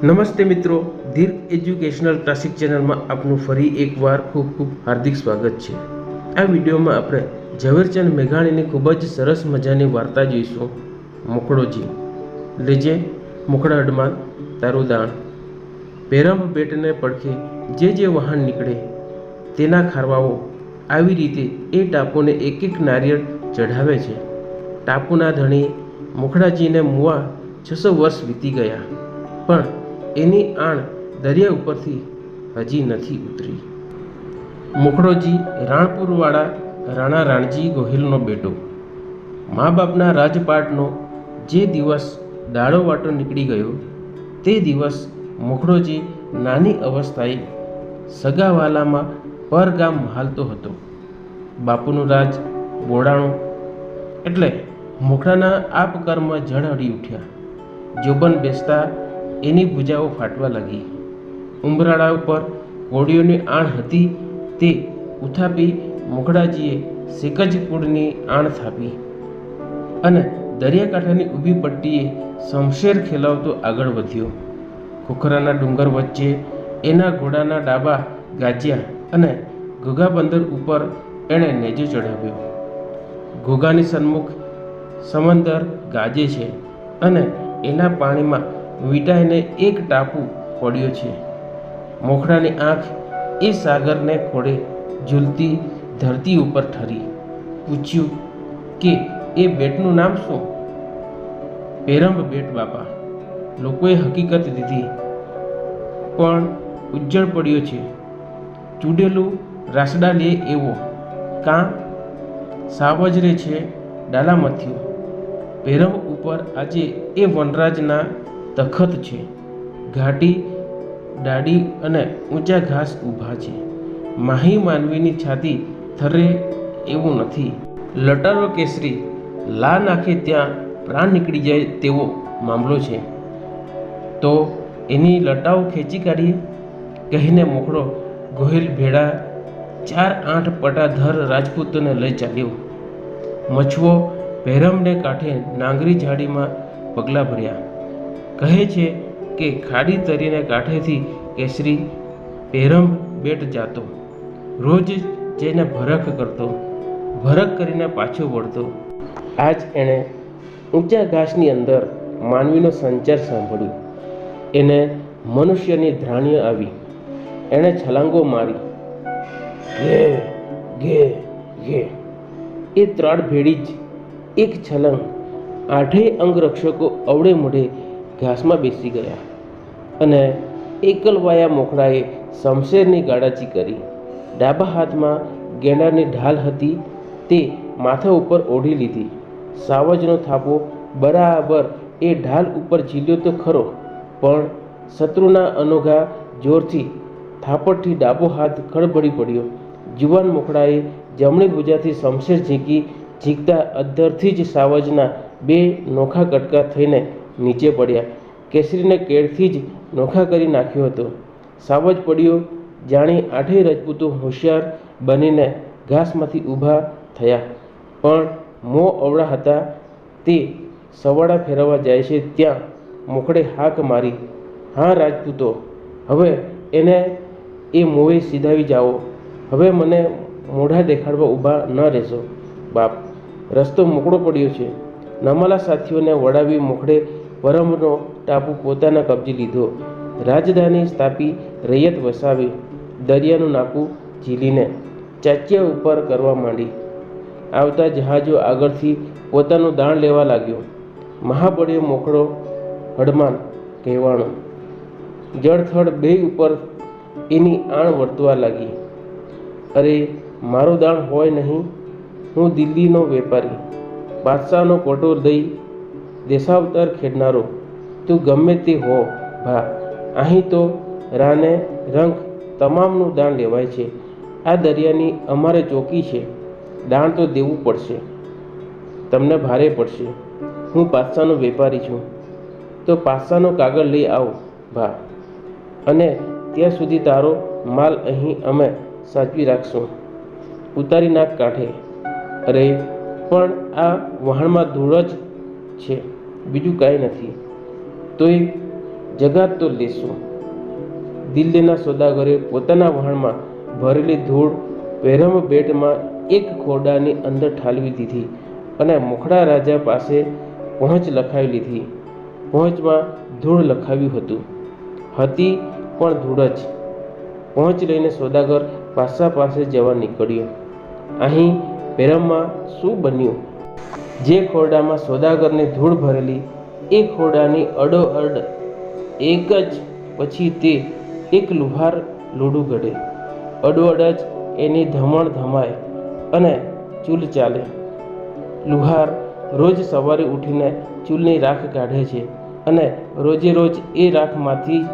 નમસ્તે મિત્રો, દીર્ઘ educational classic ચેનલમાં આપનું ફરી એકવાર ખૂબ ખૂબ હાર્દિક સ્વાગત છે. આ વિડીયોમાં આપણે ઝવેરચંદ મેઘાણીની ખૂબ જ સરસ મજાની વાર્તા જોઈશું મુખડોજી લેજે મોકળા અડમાન, તારું દાણ. પેરંબ બેટને પડખે જે જે વાહન નીકળે, તેના ખારવાઓ આવી રીતે એ ટાપુને એક એક નારિયેળ ચઢાવે છે. ટાપુના ધણી મોખડાજીને મુવા છસો વર્ષ વીતી ગયા. પણ એની આણ દરિયા ઉપરથી હજી નથી ઉતરી. મુખડોજી રાણપુરવાળા રાણા રાણજી ગોહિલનો બેટો. મા બાપના રાજપાટનો જે દિવસ દાડો વાટો નીકળી ગયો, તે દિવસ મુખડોજી નાની અવસ્થાએ સગાવાલામાં પરગામ હાલતો હતો. બાપુનું રાજ બોડાણું એટલે મોખડાના આપ કર્મ જળ અડી ઉઠ્યા. જોબન બેસતા એની ભૂજાઓ ફાટવા લાગી. ઉંબરાળા ઉપર કોળીઓની આણ હતી તે ઉથાપી મુખડાજીએ સેકજ કુળની આણ થાપી અને દરિયાકાંઠાની ઊભી પટ્ટીએ શમશેર ખેલાવતો આગળ વધ્યો. ખોખરાના ડુંગર વચ્ચે એના ઘોડાના ડાબા ગાજ્યા અને ઘોઘા બંદર ઉપર એણે નેજો ચઢાવ્યો. ઘોઘાની સન્મુખ સમંદર ગાજે છે અને એના પાણીમાં વીંટાઈને એક ટાપુ પડ્યો છે. મોખડાની આંખ એ સાગરને ખોળે ઝૂલતી ધરતી ઉપર ઠરી. પૂછ્યું કે, એ બેટનું નામ શું? પેરંબ બેટ, બાપા. લોકોએ હકીકત દીધી. પણ ઉજ્જળ પડ્યો છે. ચૂડેલું રાસડા લે એવો. કાં? સાવજરે છે, ડાલામથ્યું. ભેરવ ઉપર આજે એ વનરાજના તખત છે. ઘાટી, ડાડી અને ઊંચા ઘાસ ઊભા છે. માહી માનવીની છાતી થરે એવું નથી. લટારો કેસરી, લા નાખે ત્યાં પ્રાણ નીકળી જાય તેવો મામલો છે. તો એની લટાઓ ખેંચી કાઢીએ? કહીને મોકળો ગોહિલ ભેડા ચાર આઠ પટાધર રાજપૂતોને લઈ ચાલ્યો. મછવો ભેરમને કાંઠે નાંગરી ઝાડીમાં પગલાં ભર્યા. કહે છે કે ખાડી તરીને કાંઠેથી કેસરી પહેરમ બેટ જાતો. રોજ જઈને ભરખ કરતો, ભરખ કરીને પાછો વળતો. આજ એણે ઊંચા ઘાસની અંદર માનવીનો સંચાર સાંભળ્યો. એને મનુષ્યની ધ્રાણીય આવી. એણે છલાંગો મારી. ઘે ઘે ઘે. એ ત્રણ ભેડી જ એક છલંગ આઠેય અંગરક્ષકો અવડે મોઢે ઘાસમાં બેસી ગયા અને એકલવાયા મોખડાએ શમશેરની ગાડાચી કરી. ડાબા હાથમાં ગેંડાની ઢાલ હતી તે માથા ઉપર ઓઢી લીધી. સાવજનો થાપો બરાબર એ ઢાલ ઉપર ઝીલ્યો તો ખરો, પણ શત્રુના અનોઘા જોરથી થાપડથી ડાબો હાથ ખડબડી પડ્યો. જુવાન મોખડાએ જમણી ભુજાથી શમશેર ઝીંકી, ઝીંકતા અદ્ધરથી જ સાવજના બે નોખા કટકા થઈને નીચે પડ્યા. કેસરીને કેળથી જ નોખા કરી નાખ્યો હતો. સાવજ પડ્યો. જાણી આઠેય રજપૂતો હોશિયાર બનીને ઘાસમાંથી ઊભા થયા. પણ મો અવળા હતા. તે સવાડા ફેરવવા જાય છે ત્યાં મોખડે હાક મારી. હા, રાજપૂતો, હવે એને એ મોએ સીધાવી જાઓ. હવે મને મોઢા દેખાડવા ઊભા ન રહેશો. બાપ, રસ્તો મોકળો પડ્યો છે. નમાલા સાથીઓને વડાવી મોખડે પરમનો ટાપુ પોતાના કબજે લીધો. રાજધાની સ્થાપી રૈયત વસાવી, દરિયાનું નાકું ઝીલીને ચાચિયા ઉપર કરવા માંડી. આવતા જહાજો આગળથી પોતાનું દાણ લેવા લાગ્યો. મહાબળીયો મોકળો હડમાન કહેવાણો જળથળ બે ઉપર એની આણ વર્તવા લાગી. અરે, મારું દાણ હોય નહીં. હું દિલ્હીનો વેપારી. બાદશાહનો કોટોર દઈ દેશાવતાર ખેડનારો, તું ગમે તે હો, ભા. અહીં તો રાને રંગ તમામનું દાણ લેવાય છે. આ દરિયાની અમારે ચોકી છે. દાણ તો દેવું પડશે. તમને ભારે પડશે. હું પાસાનો વેપારી છું. તો પાસાનો કાગળ લઈ આવો, ભા. અને ત્યાં સુધી તારો માલ અહીં અમે સાચવી રાખશું. ઉતારી નાખ કાંઠે. અરે, પણ આ વહાણમાં ધૂળ જ છે. બીજું કાંઈ નથી. તોય જગાત તો લેશું. દિલ્હીના સોદાગરે પોતાના વહાણમાં ભરેલી ધૂળ પહેરમ બેટમાં એક ખોડાની અંદર ઠાલવી દીધી અને મોખડા રાજા પાસે પહોંચ લખાવી લીધી. પહોંચમાં ધૂળ લખાવ્યું હતું. હતી પણ ધૂળ જ. પહોંચ લઈને સોદાગર પાસા પાસે જવા નીકળ્યો. અહીં પેરમમાં શું બન્યું? જે ખોરડામાં સોદાગરને ધૂળ ભરેલી, એ ખોરડાની અડોઅડ એક જ પછી તે, એક લુહાર લોડું ગળે. અડોઅડ જ એની ધમણ ધમાય અને ચૂલ ચાલે. લુહાર રોજ સવારે ઉઠીને ચૂલની રાખ કાઢે છે અને રોજે રોજ એ રાખમાંથી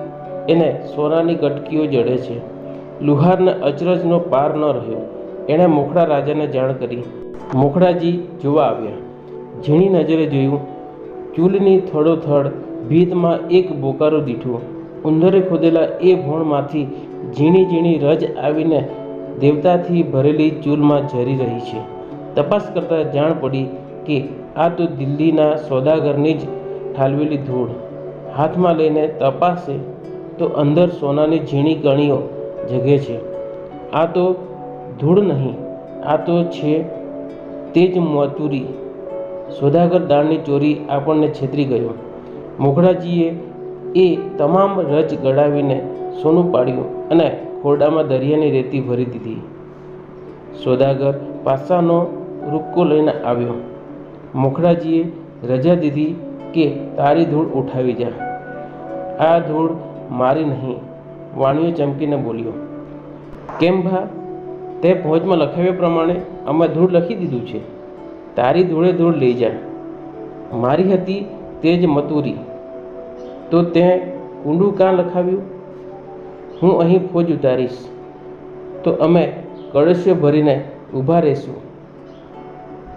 એને સોનાની કટકીઓ જડે છે. લુહારને અચરજનો પાર ન રહ્યો. એણે મોખડા રાજાને જાણ કરી. મોખડાજી જોવા આવ્યા. ઝીણી નજરે જોયું. ચૂલની થડોથડ ભીતમાં એક બોકારો દીઠું. ઉંદરે ખોદેલા એ ભોણમાંથી ઝીણી ઝીણી રજ આવીને દેવતાથી ભરેલી ચૂલમાં ઝરી રહી છે. તપાસ કરતાં જાણ પડી કે આ તો દિલ્હીના સોદાગરની જ ઠાલવેલી ધૂળ. હાથમાં લઈને તપાસે તો અંદર સોનાની ઝીણી કણીઓ જગે છે. આ તો ધૂળ નહીં, આ તો છે તે જ મતુરી. સોદાગર દાળની ચોરી આપણને છેતરી ગયો. મોઘડાજીએ એ તમામ રજ ગળાવીને સોનું પાડ્યું અને ખોરડામાં દરિયાની રેતી ભરી દીધી. સોદાગર પાસાનો રૂપકો લઈને આવ્યો. મોખડાજીએ રજા દીધી કે તારી ધૂળ ઉઠાવી જા. આ ધૂળ મારી નહીં, વાણીઓ ચમકીને બોલ્યો. કેમ ભા, તે ભોજમાં લખાવ્યા પ્રમાણે અમે ધૂળ લખી દીધું છે. તારી દોડે દોડ લઈ જા મારી હતી તે જ મતુરી. તો તે કુંડું કાં લખાવ્યું? હું અહીં ફોજ ઉતારીશ. તો અમે કળશ્ય ભરીને ઊભા રહીશું.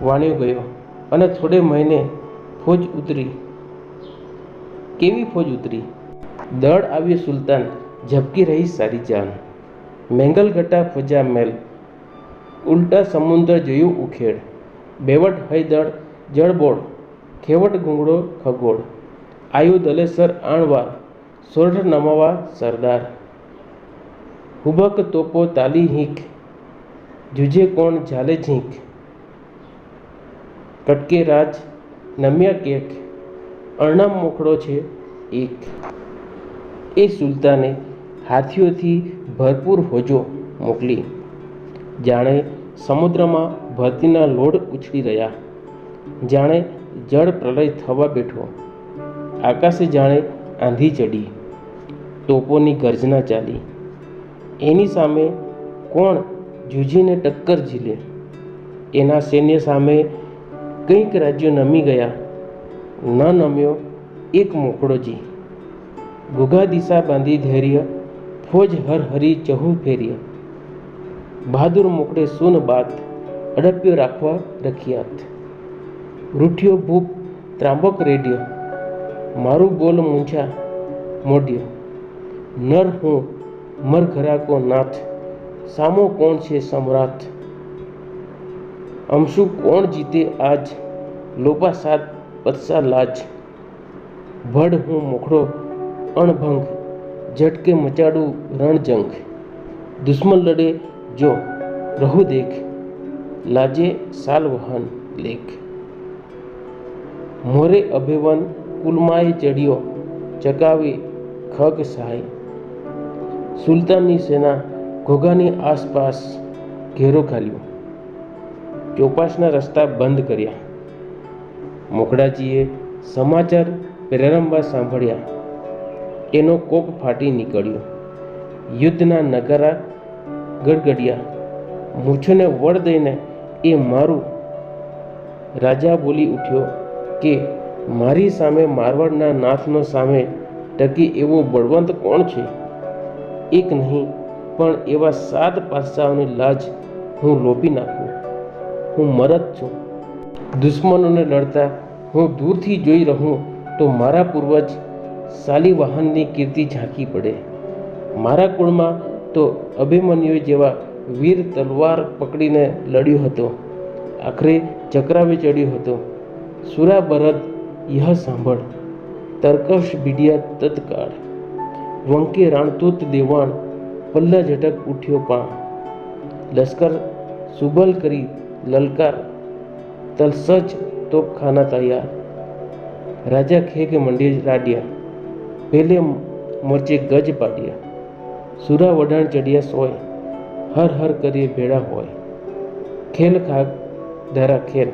વાણ્યો ગયો અને થોડે મહિને ફોજ ઉતરી. કેવી ફોજ ઉતરી? દળ આવ્યો સુલતાન ઝબકી રહી સારી જાન. મેંગલગટા ફજા મેલ. ઉલટા સમુદ્ર જોયું ઉખેડ. બેવટ હૈદળ જળબોળ ખેવટ ગુંગળો ખગોળ. આયુ દલેસર આણવાર સોરઠ નમાવા સરદાર. હુબક તોપો તાલી હીંક, જુજે કોણ ઝાલે ઝીંક. કટકે રાજ, નમ્યા કેક અણનામ મોખડો છે એક. એ સુલતાને હાથીઓથી ભરપૂર હોજો મોકલી. જાણે સમુદ્રમાં ભરતીના લોડ ઉછળી રહ્યા. જાણે જળ પ્રલય થવા બેઠો. આકાશે જાણે આંધી ચડી. તોપોની ગર્જના ચાલી. એની સામે કોણ જૂજીને ટક્કર ઝીલે. એના સૈન્ય સામે કંઈક રાજ્યો નમી ગયા. ન નમ્યો, એક મોકળોજી ગુગા દિશા બાંધી ધૈર્ય, ફોજ હર હરી ચહુ ફેર્ય બહાદુર મોકળે સુન બાત. અડપ્યો રાખવા રખિયાત રૂઠિયો ભૂપ ત્રાંબક રેડિયો મારું બોલ મૂંછા મોઢ્યો નર હું મર ઘરાકો નાથ સામો કોણ છે સમ્રાટ અમશુ કોણ જીતે આજ લોપા સાત પત્સા લાજ ભડ હું મોખડો અણભંગ ઝટકે મચાડું રણજંગ દુશ્મન લડે જો રહુ દેખ લાજે સાલવહન લેખ. મોરે અભિવન કુલમાએ ચડ્યો ચકાવી ખગ સહાય સુલતાનની સેના ઘોઘાની આસપાસ ઘેરો ઘાલ્યો ચોપાસના રસ્તા બંધ કર્યા. મોકડાજીએ સમાચાર પ્રેરંબા સાંભળ્યા. એનો કોપ ફાટી નીકળ્યો. યુદ્ધના નગારા ગડગડિયા. મૂછોને વળ દઈને એ મારું રાજા બોલી ઉઠ્યો કે, મારી સામે મારવાડના નાથનો સામે ટકી એવો બળવંત કોણ છે? એક નહીં, પણ એવા સાત પાસાઓની લાજ હું લોપી નાખું. હું મરદ છું. દુશ્મનોને લડતા હું દૂરથી જોઈ રહું તો મારા પૂર્વજ શાલીવાહનની કીર્તિ ઝાંકી પડે. મારા કુળમાં તો અભિમન્યુ જેવા વીર તલવાર પકડીને લડ્યો હતો. આખરે ચક્રાવે ચડ્યો હતો. સુરા બરદ, યહ સાંભળ. તર્કશ ભીડિયા તત્કાળ. વંકે રાણતૂત દેવાણ, પલ્લા ઝટક ઉઠ્યો પાણ. લશ્કર સુબલ કરી લલકાર, તલસજ તોપખાના તૈયાર. રાજા ખેગ મંડી રાડ્યા. પેલે મોરચે ગજ પાડ્યા. સુરા વડાણ ચડિયા સોય. હર હર કરીએ ભેળા હોય. ખેલ ખાક ધરા ખેલ,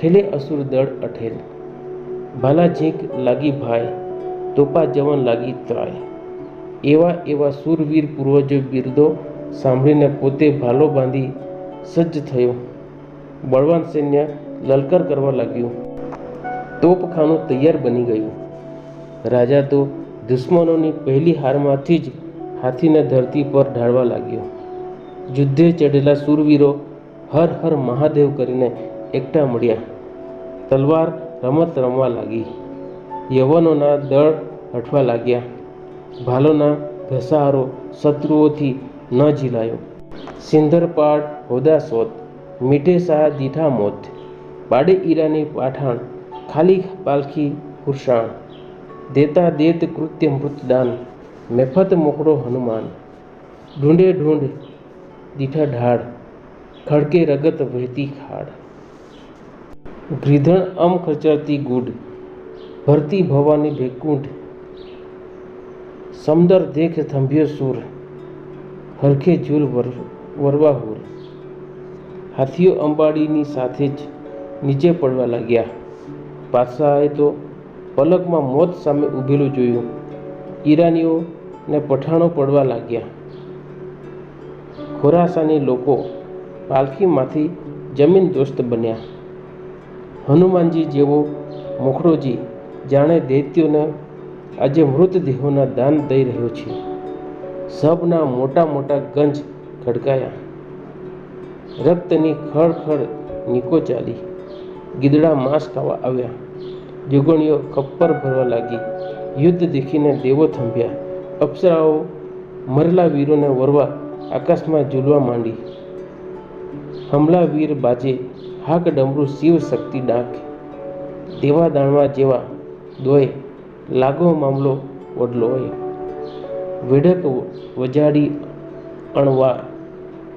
ઠેલે અસુર દળ અઠેલ. ભાલા ઝીંક લાગી ભાઈ, તોપા જવન લાગી ત્રાય. એવા એવા સુરવીર પૂર્વજો બિરદો સાંભળીને પોતે ભાલો બાંધી સજ્જ થયો. બળવાન સૈન્ય લલકાર કરવા લાગ્યું. તોપખાનું તૈયાર બની ગયું. રાજા તો દુશ્મનોની પહેલી હારમાંથી જ હાથીને ધરતી પર ઢાળવા લાગ્યો. યુદ્ધે ચઢેલા સૂરવીરો હર હર મહાદેવ કરીને એકઠા મળ્યા. તલવાર રમત રમવા લાગી. યવનોના દળ હટવા લાગ્યા. ભાલોના ઘસારો શત્રુઓથી ન ઝીલાયો. સિંધરપાડ હોદા સોત મીઠે શાહ દીઠા મોત પાડે ઈરાની પાઠાણ, ખાલી પાલખી ફુરસાણ દેતા દેત કૃત્ય મૃતદાન મેફત મોકળો હનુમાન ઢૂંઢે ઢૂંઢ દીઠા ઢાળ, ખડકે રગત વહેતી ખાડ ગ્રીધણ અમ ખચરતી ગુડ, ભરતી ભવાની ભેકુંઠ. સમદર દેખ થંભ્યો સૂર, હરખે ઝૂલ વરવાહુર હાથીઓ અંબાડીની સાથે જ નીચે પડવા લાગ્યા. પાતશાહે તો પલકમાં મોત સામે ઊભેલું જોયું. ઈરાનીઓ ને પઠાણો પડવા લાગ્યા. ખોરાસાની લોકો પાલખીમાંથી જમીન દોસ્ત બન્યા. હનુમાનજી જેવો મોખડોજી જાણે દૈત્યોને આજે મૃતદેહોના દાન દઈ રહ્યો છે. સબના મોટા મોટા ગંજ ખડકાયા. રક્તની ખળખળ નીકો ચાલી. ગીદડા માંસ ખાવા આવ્યા. જુગણીઓ કપ્પર ભરવા લાગી. યુદ્ધ દેખીને દેવો થંભ્યા. અપ્સરાઓ મરેલા વીરોને વરવા આકાશમાં ઝૂલવા માંડી હમલા વીર બાજે હાક ડમરું શિવ શક્તિ ડાક દેવા દાણવા જેવા દોય લાગો મામલો વડલોય વેઢક વજાડી અણવાર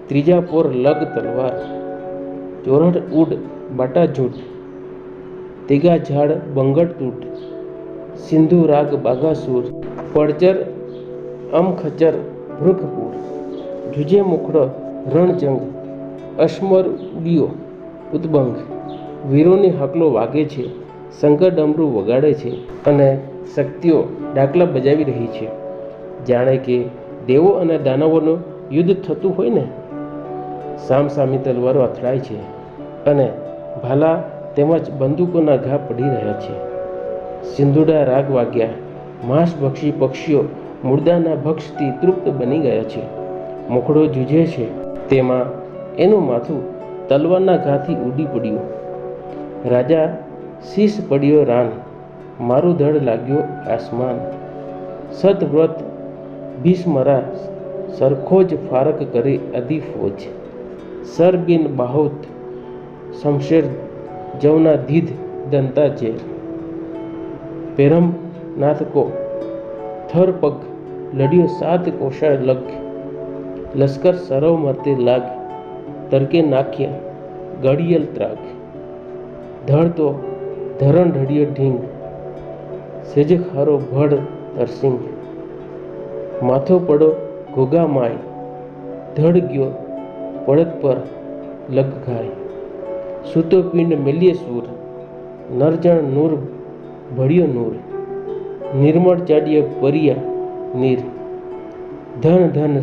ત્રીજા પોર લગ તલવાર ચોરઠ ઉડ બાટા ઝૂટ તેગા ઝાડ બંગટ તૂટ સિંધુ રાગ બાગાસુર પડચર અમ ખચર વૃખપુર જુજે મુખડો રણજંગ, અશ્મર ઉડિયો ઉદબંગ વીરોની હકલો વાગે છે શંકર ડમરું વગાડે છે અને શક્તિઓ ડાકલા બજાવી રહી છે. જાણે કે દેવો અને દાનવોનું યુદ્ધ થતું હોય ને? સામસામી તલવારો અથડાય છે અને ભાલા તેમજ બંદૂકોના ઘા પડી રહ્યા છે. સિંધુડા રાગ વાગ્યા. માંસભક્ષી પક્ષીઓ મુર્દાના ભક્ષથી તૃપ્ત બની ગયા છે. મુખડો જુજે છે. તેમાં એનું માથું તલવારના ઘાથી ઉડી પડ્યું. રાજા શીશ પડ્યો રાન. મારું ધડ લાગ્યો આસમાન. સતવ્રત ભીષ્મરા સરખો જ ફારક કરે અધિ ફોજ. સરબિન બાહોત શમશેર જવના ધીધ દંતા ચેર પેરમ નાથકો થર પગ લડ્યો સાત કોષા લગ લશ્કર સરવ મરતે લાગ, તરકે નાખ્યા ગળિયલ ત્રાગ. ધડ તો ધરણ ઢળિયો ઢીંગ, સેજ ખારો ભડ તરસિંગ. માથો પડો ઘોગા માય, ધડ ગયો પડત પર લગ ઘાય. સૂતો પિંડ મેલ્યે સૂર, નરજણ નૂર ભળ્યો નૂર. નિર્મળ ચાડીએ પરિયા નીર. ધન ધન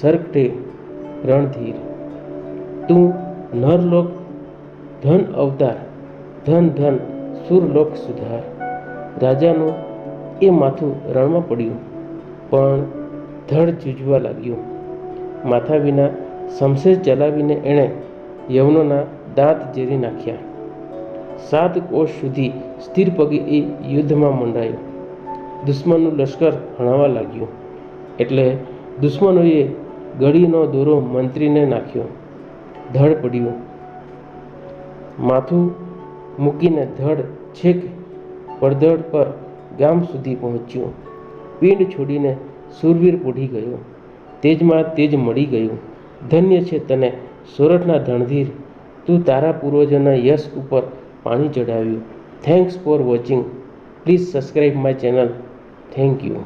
સરકટે રણધીર. તું નરલોક, ધન અવતાર, ધન ધન સુરલોક સુધાર. રાજાનું એ માથું રણમાં પડ્યું, પણ ધડ જૂજવા લાગ્યું. માથા વિના શમશેર ચલાવીને એણે યવનોના દાંત ઝેરી નાખ્યા. સાત કોષ સુધી સ્થિર પગે એ યુદ્ધમાં મંડાયો. દુશ્મનનું લશ્કર હણાવા લાગ્યું. એટલે દુશ્મનોએ ગળીનો દોરો મંત્રીને નાખ્યો. ધડ પડ્યું. માથું મૂકીને ધડ છેક પડધડ પર ગામ સુધી પહોંચ્યું. પિંડ છોડીને સુરવીર પોઢી ગયો. તેજમાં તેજ મળી ગયું. ધન્ય છે તને સોરઠના ધણધીર. તું તારા પૂર્વજોના યશ ઉપર પાણી ચડાવ્યું thanks for watching please subscribe my channel thank you